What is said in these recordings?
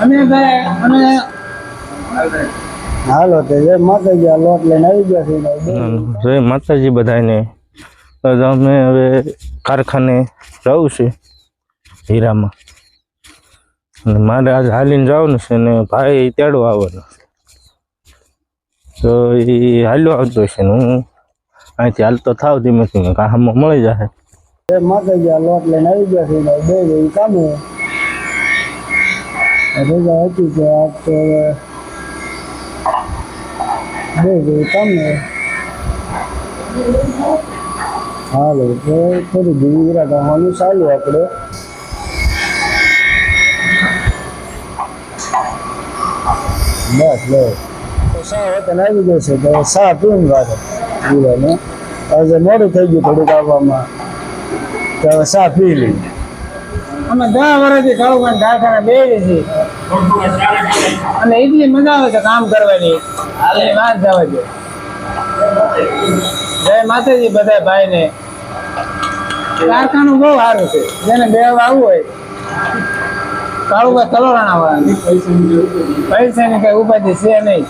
અને ભાઈ અને હાલો તે માતાજી લોટ લઈને આવી ગયા છે ને બે જય માતાજી બધાને અમે હવે કારખાને જવું છે હીરામાં. અને મારે આજ હાલીને જવાનું છે ને ભાઈ તેડો આવવાનો છે. તો એ હાલ્યો આવતો છે ને હું. અહીંથી હાલતો થાવ ધીમે ધીમે કામમાં મળી જશે જે માતાજી આ લોટ લઈને આવી ગયા છે, ને બે ભાઈ કામે. રજા હતી કે આજ તો હવે બે ભાઈ કામે. હાલો, તો થોડી ધીમી વિરાટ આવવાનું ચાલુ આપણે. બસ બસ. તો સા વતન આવી ગયો છે, તો સા પીને વાગે વિરાને આજે મોડું થઈ ગયું થોડુંક આવવામાં. તો હવે સા પી લઈ અમે દસ વર્ષથી કાળુભાઈ ઢાકાને બે છીએ અને એટલી મજા આવે છે કામ કરવાની. એ વાત જવા દે. જય માતાજી બધા ભાઈને. કારખાનું બહુ સારું છે. જેને બે આવવું હોય. કાળુભાઈ તલોરાણા વાળા પૈસાની કઈ ઉપાધિ છે નહીં.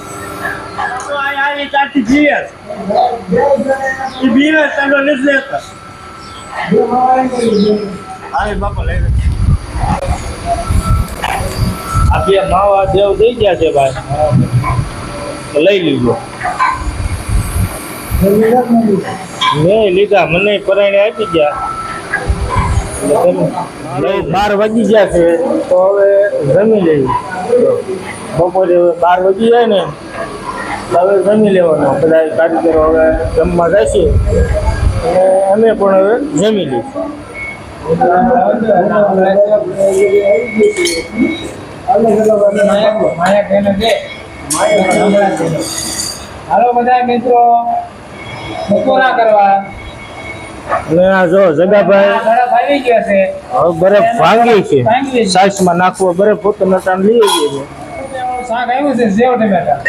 આપી માવા દેવ દઈ ગયા છે ભાઈ લઈ લીધો મેં લીધા મને પરાણે આપી ગયા બાર વાગી ગયા છે તો હવે જમી લેવી બપોરે બાર વાગી જાય ને હવે જમી લેવાનું. બધા કારીગરો હવે જમવા જશે. અને અમે પણ હવે જમી લઈશું. હાલો બધા મિત્રો બપોરા કરવા. જો જગાભાઈ બરફ આવી ગયા છે. હવે બરફ ભાંગી છે. ભાંગી નાખવો બરફ પોતાના લઈ ગઈ છે. શાક આવ્યું છે સેવ ટમેટા.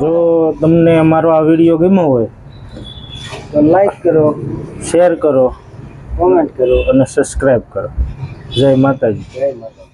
જો તમને અમારો આ વીડિયો ગમ્યો હોય, તો લાઈક કરો શેર કરો કોમેન્ટ કરો અને સબસ્ક્રાઈબ કરો. જય માતાજી. જય માતા